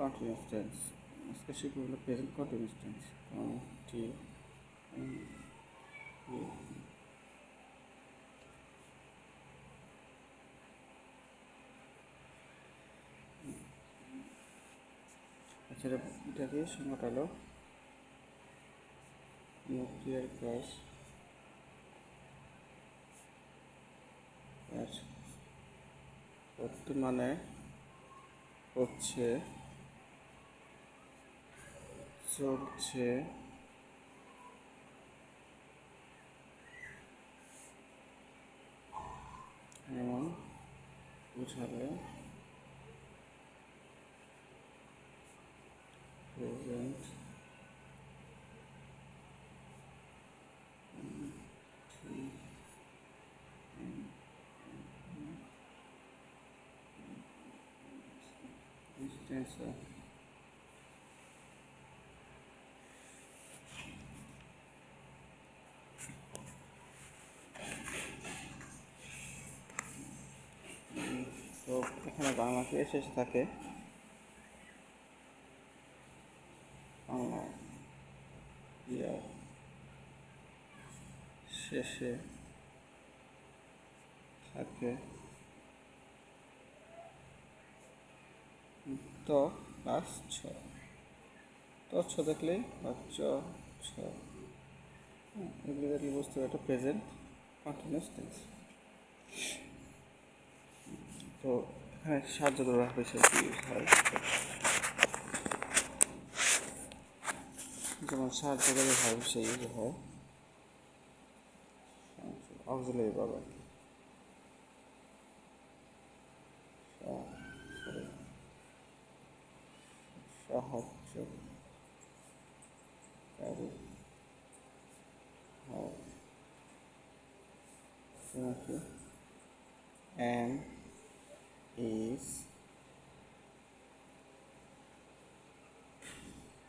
Continuous tense আজকে শিখব হলো প্রেজেন্ট কন্টিনিউয়াস টেন্স কন্টি আচ্ছা এটাকে সংজ্ঞাটা হলো নিউক্লিয়ার গ্যাস বর্তমানে হচ্ছে চলছে। এমন বুঝালে প্রেজেন্ট Extensa. তো বাংলা কি শেষে থাকে। শেষে থাকে। ত প্লাস ছ। ত, ছ দেখলেই বা চ, ছ। এগুলো দেখলে বুঝতে হবে এটা প্রেজেন্ট কন্টিনিউয়াস টেন্স তো এখানে সাহায্য করা হয়েছে হয় যেমন সাহায্যকারী হয় সেই হয় অক্সিলারি সাহায্যকারী হয় নাকি and is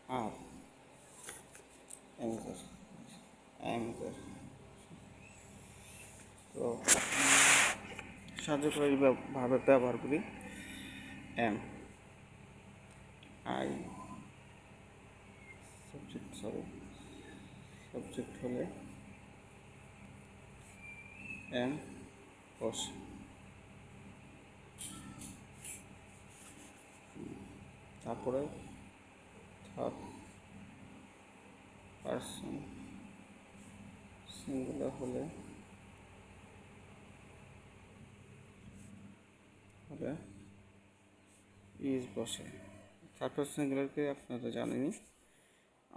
are answer answer তো সাহায্যকারী ভাবের ব্যবহার করি। Am I subject sorry subject হলে এম বসে তারপরে থার্ড পার্সন সিঙ্গুলার হলে হলে ইজ বসে। থার্ড পার্সন সিঙ্গুলারকে আপনারা জানেনই।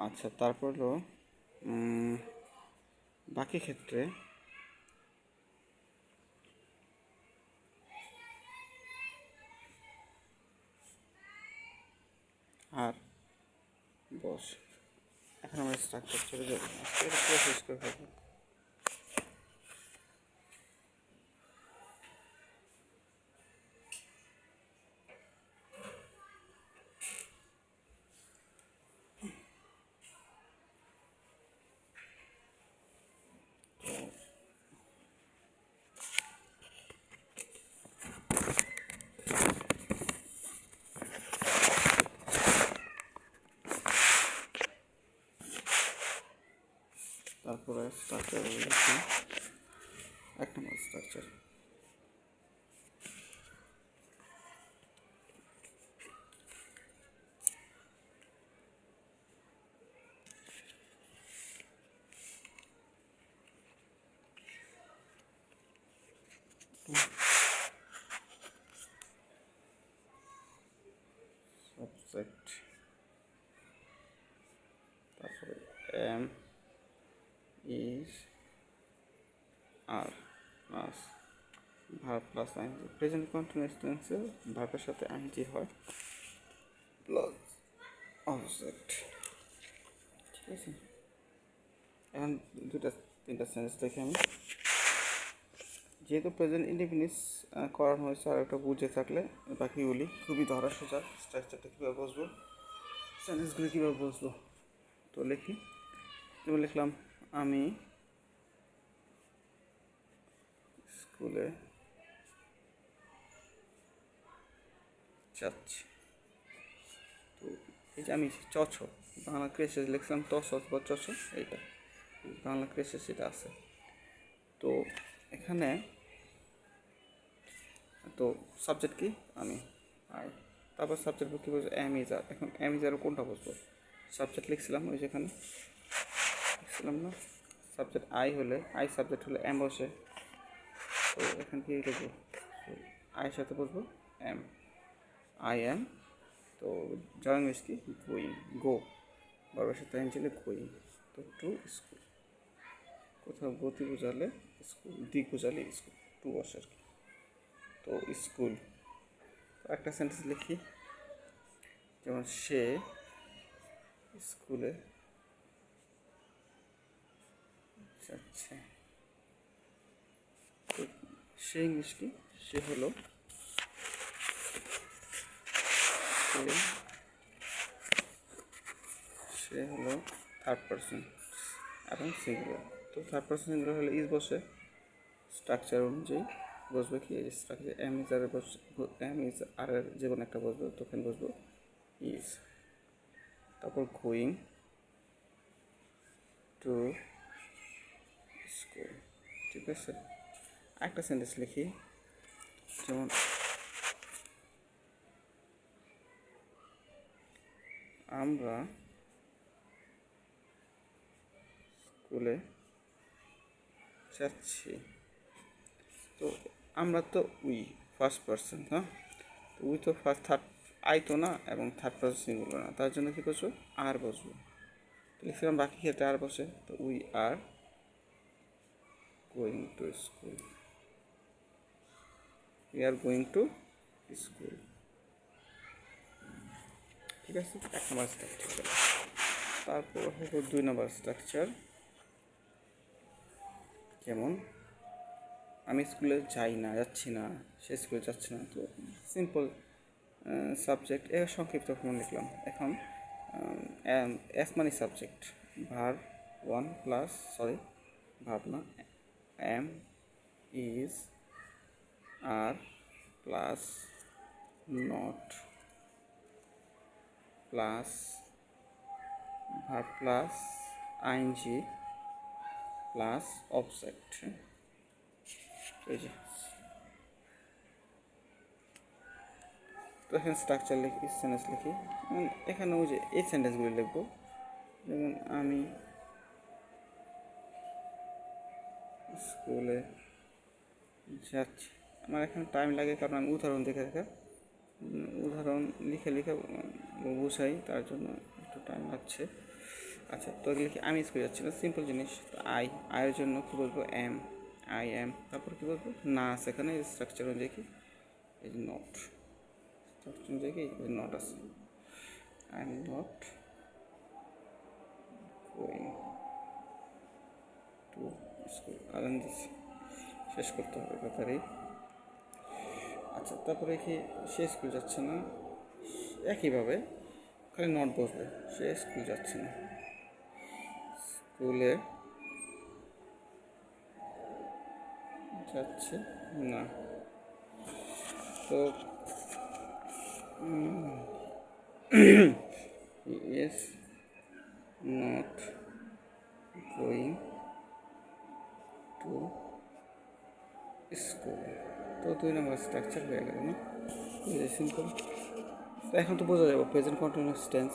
আচ্ছা তারপর হলো বাকি ক্ষেত্রে আর বস এখন আমরা স্ট্রাকচার চলে যাব শেষ করে ফেলব। তারপরে স্ট্রাকচার রয়েছে এক নম্বর স্ট্রাকচার সাবজেক্ট তারপরে am is are plus verb plus ING present continuous টেন্সে ভার্বের সাথে আইনজি হয় প্লাস অবজেক্ট ঠিক আছে? এখন দুটা তিনটা সেন্টেন্স দেখে আমি। যেহেতু প্রেজেন্ট ইন্ডিপেন্ডেন্স করানো হয়েছে আর একটা বুঝে থাকলে বাকিগুলি খুবই ধরা সোজা স্ট্রাকচারটা কীভাবে বসবো সেন্টেন্সগুলি কীভাবে বসবো তো লিখি। যেমন লিখলাম, আমি স্কুলে। যাচ্ছি এই যে আমি চছ বাংলা শেষে লিখছিলাম তস বা চছ এইটা। বাংলা শেষে এটা আছে। তো এখানে তো সাবজেক্ট কি? আমি। আই তারপর সাবজেক্ট কী এম ইজার এখন এম ইজার কোনটা বসবো? সাবজেক্ট লিখছিলাম ওই যেখানে লিখছিলাম না? সাবজেক্ট আই হলে আই সাবজেক্ট হলে এম বসে। তো এখানে কি লিখব আয়ের সাথে বসবো। Am, I, am. তো যাওয়া ইংলিশ কি? Going, go. বাবার সাথে এম ছিল গোয়িং। তো টু স্কুল। কোথাও গতি বোঝালে স্কুল, দিক বোঝালে স্কুল। টু বসে আর কি। তো স্কুল। একটা সেন্টেন্স লিখি। যেমন সে স্কুলে যাচ্ছে। সে ইংলিশ কি সে হলো সে হলো থার্ড পার্সন এবং সিঙ্গুলার তো থার্ড পার্সন সিঙ্গুলার হলে ইজ বসে স্ট্রাকচার অনুযায়ী বসবে কি? স্ট্রাকচার এম ইজ আর বস এম ইজ আর এর যে কোনো একটা বসবে তখন বসবো ইজ তারপর গোয়িং টু স্কুল ঠিক আছে? একটা সেন্টেন্স লিখি। যেমন, আমরা স্কুলে যাচ্ছি। তো আমরা তো উই ফার্স্ট পার্সন হ্যাঁ উই তো ফার্স্ট, থার্ড, আই তো না, এবং থার্ড পার্সন সিঙ্গুলার না। তার জন্য কী করছ? আর বসবো। লিখছিলাম বাকি ক্ষেত্রে আর বসে। তো we are going to school. We are going to school ঠিক আছে? এক নম্বর স্ট্রাকচার তারপর হলো দুই নম্বর স্ট্রাকচার যেমন আমি স্কুলে যাই না, যাচ্ছি না, সে স্কুলে যাচ্ছে না। তো সিম্পল সাবজেক্ট এর সংক্ষিপ্ত ফর্ম লিখলাম। এখন এস মানে subject verb one plus sorry ভাব না, am is are plus not, plus verb plus ING, plus object এই যে। তো এখানে স্ট্রাকচার লিখি সেন্টেন্স লিখি। এখানে ওই যে এই সেন্টেন্সগুলি লিখব। যেমন আমি স্কুলে যাচ্ছি। আমার এখানে টাইম লাগে, কারণ আমি উদাহরণ দেখে দেখে উদাহরণ লিখে লিখে বুঝাই, তার জন্য একটু টাইম লাগছে। আচ্ছা তো লিখি আমি স্কুলে যাচ্ছি না? সিম্পল জিনিস আই আয়ের জন্য কী বলব? এম আই এম তারপর কী বলব? না আছে এখানে স্ট্রাকচার অনুযায়ী কি? এই নট স্ট্রাকচার অনুযায়ী কি? নট আছে। I am not going to school দিচ্ছি। শেষ করতে হবে তাড়াতাড়ি আচ্ছা তারপরে কি সে স্কুল যাচ্ছে না? একইভাবে খালি নট বসবে, সে স্কুল যাচ্ছে না। স্কুলে যাচ্ছে না। তো is not going to school তো দুই নম্বর স্ট্রাকচার হয়ে গেল না? সিম্পল তো এখন তো বোঝা যাবে প্রেজেন্ট কন্টিনিউয়াস টেন্স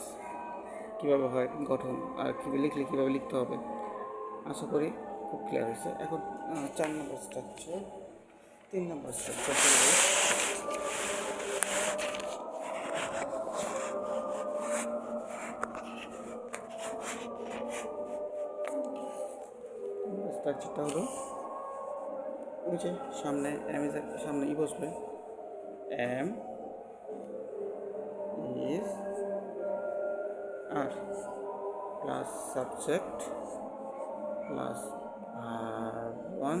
কীভাবে হয়, গঠন, আর কী লিখলে কীভাবে লিখতে হবে। আশা করি খুব ক্লিয়ার হয়েছে। এখন চার নম্বর স্ট্রাকচার তিন নম্বর স্ট্রাকচার স্ট্রাকচারটা হলো ওই সামনে এম ইজ সামনে ই বসবে। Am is are plus subject plus are one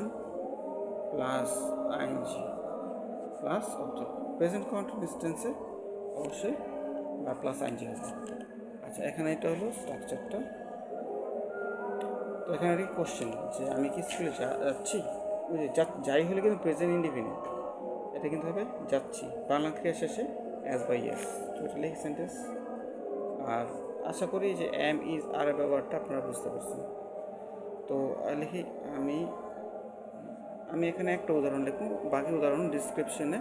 plus ING plus object. Present continuous টেন্সে অবশ্যই বা প্লাস আইনজি হবে। আচ্ছা এখানে এটা হলো স্ট্রাকচারটা তো এখানে একটা কোশ্চেন যে আমি কি স্কুলে যাচ্ছি? যাই হলে কিন্তু প্রেজেন্ট ইন্ডিফিনিট এটা কিন্তু হবে, যাচ্ছি। বাংলা ক্রিয়া শেষে as by S totally sentence আর আশা করি যে এম ইজ আর ব্যবহারটা আপনারা বুঝতে পারছেন। তো লিখি, আমি আমি এখানে একটা উদাহরণ লিখব। বাকি উদাহরণ ডিসক্রিপশনে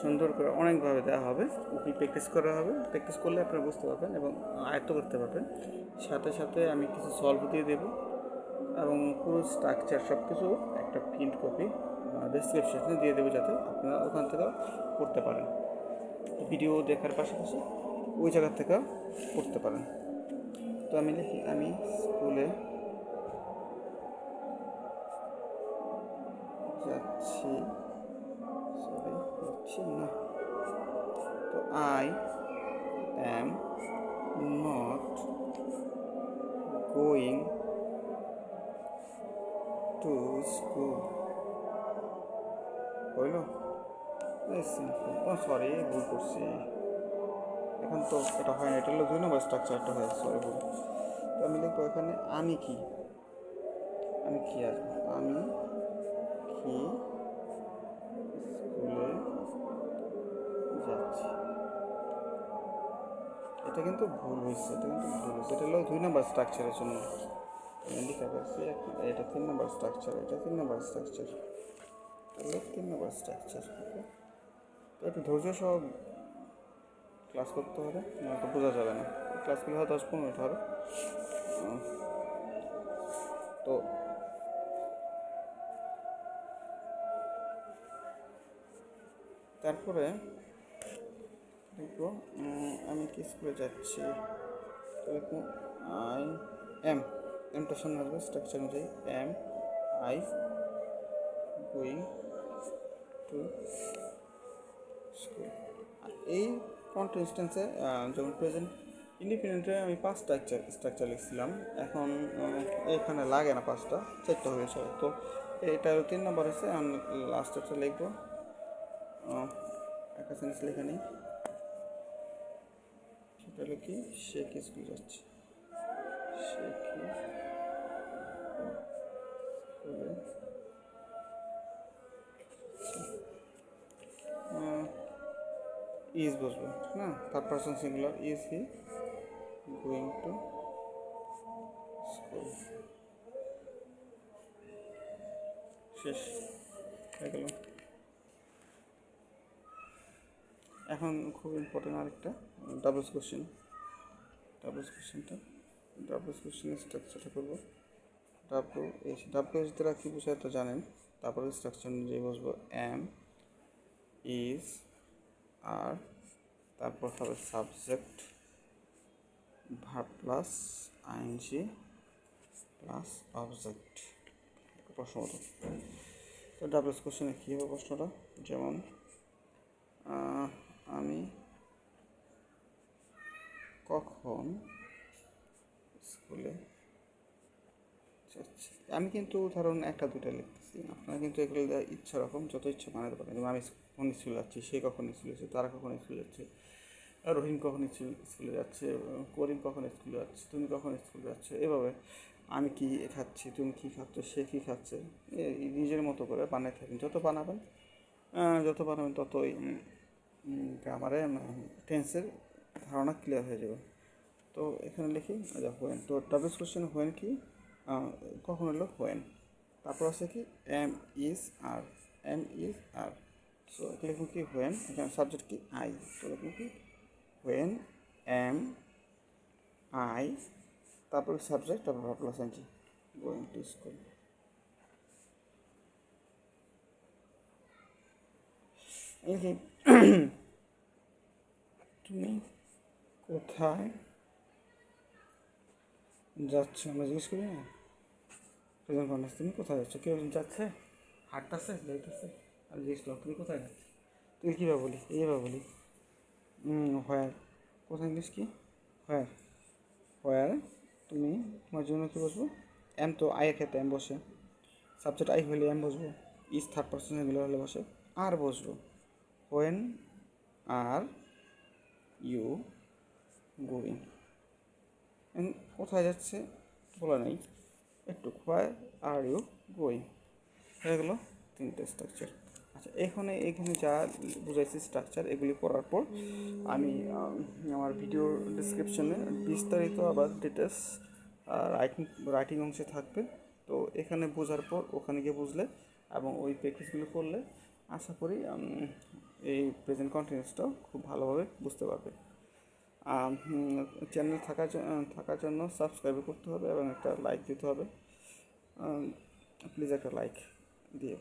সুন্দর করে অনেকভাবে দেওয়া হবে। উপরে প্র্যাকটিস করা হবে। প্র্যাকটিস করলে আপনারা বুঝতে পারবেন এবং আয়ত্ত করতে পারবেন। সাথে সাথে আমি কিছু সলভ দিয়ে দেবো। এবং পুরো স্ট্রাকচার সব কিছু একটা প্রিন্ট কপি ডিসক্রিপশনে দিয়ে দেবো যাতে আপনারা ওখান থেকে করতে পারেন। ভিডিও দেখার পাশাপাশি ওই জায়গা থেকে করতে পারেন। তো আমি লিখি, আমি স্কুলে যাচ্ছি যাচ্ছি না। তো I am not going to school হইল ও সরি ভুল করছি এখন তো এটা হয় না এটা হলো দুই নম্বর স্ট্রাকচারটা হয় সরি ভুল তো আমি লিখব এখানে আমি কি আমি কি আসব আমি কি স্কুলে যাচ্ছি এটা কিন্তু ভুল হয়েছে এটা কিন্তু ভুল হয়েছে এটা হলো দুই নম্বর স্ট্রাকচারের জন্য লিখা এটা তিন নম্বর স্ট্রাকচার এটা তিন নম্বর স্ট্রাকচার এটা তিন নম্বর স্ট্রাকচার ওকে তো একটু ধৈর্য সহ ক্লাস করতে হবে নয়তো বোঝা যাবে না। ক্লাসগুলো হয়? দশ পনেরো মিনিট হবে তো তারপরে দেখব আমি কি স্কুলে যাচ্ছি? আই এম সামনে আসবে স্ট্রাকচার অনুযায়ী am I going to school এই ফ্রন্ট ইনস্ট্যান্সে যেমন প্রেজেন্ট ইন্ডিপেন্ডেন্টে আমি পাঁচ স্ট্রাকচার স্ট্রাকচার লিখছিলাম। এখন এখানে লাগে না পাঁচটা চারটা হয়েছে তো এটা তিন নম্বর আছে আমি লাস্ট একটা লিখব। একটা সেন্স লেখা নেই। সেটা হলো কি? সে স্কুল যাচ্ছে? সে কি ইজ বসবে, না? Third person singular is he going to school শেষ, হয়ে গেল। এখন খুব ইম্পর্টেন্ট আরেকটা ডাবলস কোশ্চেন ডাবলস কোশ্চেনটা ডাবলস কোশ্চেনের স্ট্রাকচারটা করব। ডাব্লু এস ডাব্লু এস দ্বারা কী বোঝায় তো জানেন। তারপরে স্ট্রাকচার অনুযায়ী বসবো। এম ইজ আর তারপর হবে সাবজেক্ট ভার প্লাস আইনজি প্লাস অবজেক্ট প্রশ্ন তো ডাবলস কোশ্চেনে কী হবে প্রশ্নটা? যেমন আমি কখন স্কুলে আমি কিন্তু ধরুন একটা দুটা লিখতেছি। আপনারা কিন্তু এগুলো ইচ্ছা রকম, যত ইচ্ছা বানাতে পারেন আমি কখন স্কুলে যাচ্ছে, সে কখন স্কুলে যাচ্ছে, তারা কখন স্কুলে যাচ্ছে রহিম কখন স্কুলে যাচ্ছে, করিম কখন স্কুলে যাচ্ছে, তুমি কখন স্কুলে যাচ্ছ, এভাবে আমি কি খাচ্ছি, তুমি কি খাচ্ছ, সে কি খাচ্ছে নিজের মতো করে বানাতে থাকেন। যত বানাবেন যত বানাবেন ততই গ্রামারে টেন্সের ধারণা ক্লিয়ার হয়ে যাবে। তো এখানে লিখি হোয়েন তো ডাবল কোশ্চেন হোয়েন কি কখন হলো হোয়েন তারপর আছে কি am is are am is are so লিখুন কি? হোয়েন এখানে সাবজেক্ট কি? আই তো লিখুন কি? হোয়েন এম আই তারপর সাবজেক্ট তারপর plus NG going to school লিখি তুমি কোথায় যাচ্ছ? আমরা জিজ্ঞেস করি না প্রেজেন্ট কন্টেন্স তুমি কোথায় যাচ্ছ? কেউ যাচ্ছে? হাঁটতেছে? যাইতেছে? জিজ্ঞেস করলাম, তুমি কোথায়? যাচ্ছ তুই কীভাবে বলি? এইভাবে বলি। হোয়ার। কোথায় ইংলিশ কি? হোয়ার। হোয়ার? তুমি তোমার জন্য কী বসবো? এম তো আয়ের ক্ষেত্রে এম বসে। সাবজেক্ট আই হলে এম বসবো। ইজ থার্ড পার্সন এগুলো হলে বসে। আর বসবো। When are you going? কোথায় যাচ্ছে? বলা নেই। একটু হোয়ার আর ইউ গোয়িং? হয়ে গেলো তিনটে স্ট্রাকচার আচ্ছা এখানে এখানে যা বুঝাইছি স্ট্রাকচার এগুলি পড়ার পর আমি আমার ভিডিও ডিসক্রিপশনে বিস্তারিত আবার ডিটেলস রাইটিং রাইটিং অংশে থাকবে। তো এখানে বোঝার পর ওখানে গিয়ে বুঝলে এবং ওই প্র্যাকটিসগুলো করলে আশা করি এই প্রেজেন্ট কন্টিনিউসটাও খুব ভালোভাবে বুঝতে পারবে। চ্যানেল থাকার থাকার জন্য সাবস্ক্রাইব করতে হবে এবং একটা লাইক দিতে হবে। প্লিজ একটা লাইক দিয়ে।